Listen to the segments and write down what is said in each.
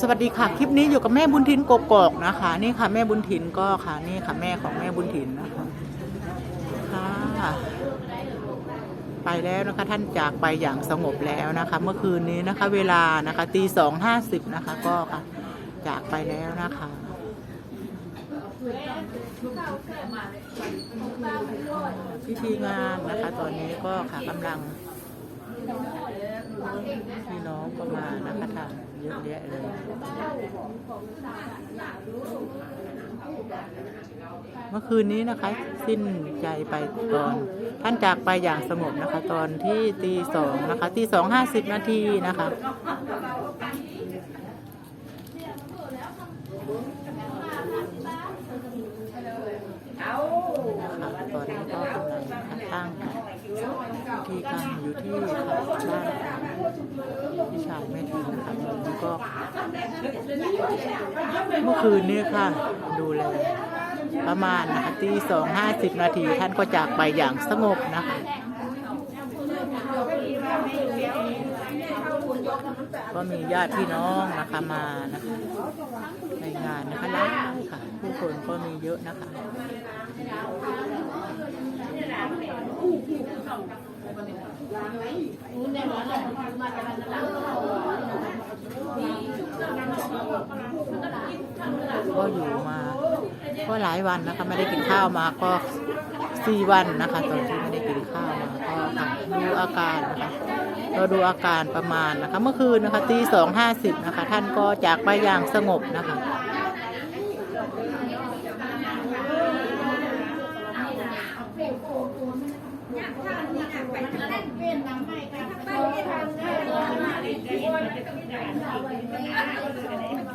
สวัสดีค่ะ คลิปนี้อยู่กับแม่บุญทินกกอกนะคะ นี่ค่ะแม่บุญทินก็ค่ะ นี่ค่ะแม่ของแม่บุญทินนะคะค่ะไปแล้วนะคะท่านจากไปอย่างสงบแล้วนะคะ เมื่อคืนนี้นะคะ เวลานะคะตีสองห้าสิบนะคะ ก็ค่ะจากไปแล้วนะคะพิธีงานนะคะ ตอนนี้ก็ค่ะกำลัง พี่น้องก็มานะคะทางเยอะแยะเลยเมื่อคืนนี้นะคะ สิ้นใจไปตอน ท่านจากไปอย่างสงบนะคะ ตอนที่ตีสองนะคะตีสองห้าสิบนาทีนะคะค่ะตอนนี้ก็กำลังตั้งพิธีกรรมอยู่ที่บ้าน ชายแม่ทีนะคะตอนนี้ก็เมื่อคืนนี้ค่ะ ดูแลประมาณนะคะตีสองห้าสิบนาทีท่านก็จากไปอย่างสงบนะคะก็มีญาติพี่น้องนะคะมานะคะในงานนะคะแล้วค่ะ ผู้คนก็มีเยอะนะคะ ก็อยู่มา ก็หลายวันนะคะ ไม่ได้กินข้าวมาก็สี่วันนะคะตอนที่ไม่ได้กินข้าวมาก็ดูอาการนะคะก็ดูอาการประมาณนะคะ เมื่อคืนนะคะตีสองห้าสิบนะคะ ท่านก็จากไปอย่างสงบนะคะ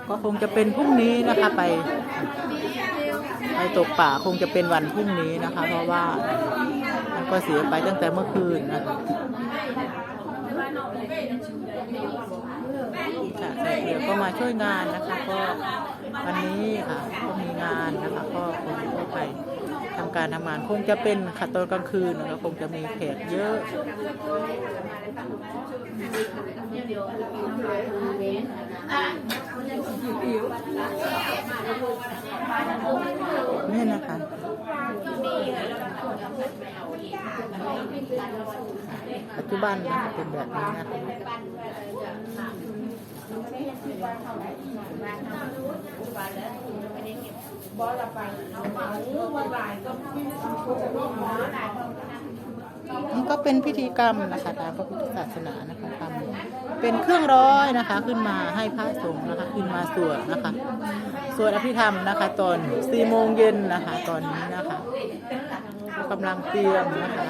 ก็คงจะเป็นพรุ่งนี้นะคะไป ไปตกป่าคงจะเป็นวันพรุ่งนี้นะคะ เพราะว่ามันก็เสียไปตั้งแต่เมื่อคืนนะคะค่ะแต่เดี๋ยวก็มาช่วยงานนะคะ ก็วันนี้ค่ะก็มีงานนะคะ ก็คงจะไป การทำงานคงจะเป็นค่ะตอนกลางคืนนะคะคงจะมีแขกเยอะ นี่นะคะปัจจุบันนะคะเป็นแบบนี้นะคะ นี่ก็เป็นพิธีกรรมนะคะตามพระพุทธศาสนานะคะทำเป็นเครื่องร้อยนะคะขึ้นมาให้พระสงฆ์นะคะ ขึ้นมาสวดนะคะสวดอภิธรรมนะคะ ตอนสี่โมงเย็นนะคะ ตอนนี้นะคะกำลังเตรียมนะคะ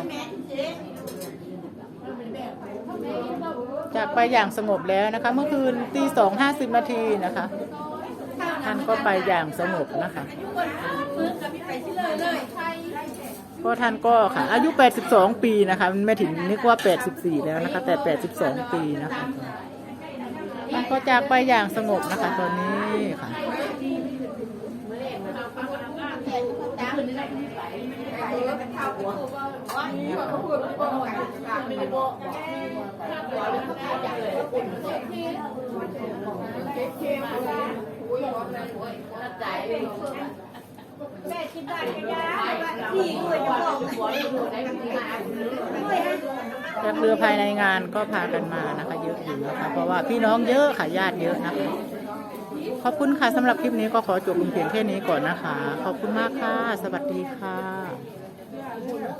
จากไปอย่างสงบแล้วนะคะ เมื่อคืนตีสองห้าสิบนาทีนะคะ ท่านก็ไปอย่างสงบนะคะก็ท่านก็ค่ะ อายุ 82 ปีนะคะไม่ถึงนึกว่า 84 แล้วนะคะ แต่ 82 ปีนะคะท่านก็จากไปอย่างสงบนะคะตอนนี้ค่ะ จากเรือภายในงานก็พากันมานะคะ เยอะอยู่นะคะเพราะว่าพี่น้องเยอะค่ะญาติเยอะนะคะขอบคุณค่ะสำหรับคลิปนี้ก็ขอจบเพียงแค่นี้ก่อนนะคะ ขอบคุณมากค่ะ สวัสดีค่ะ algunos,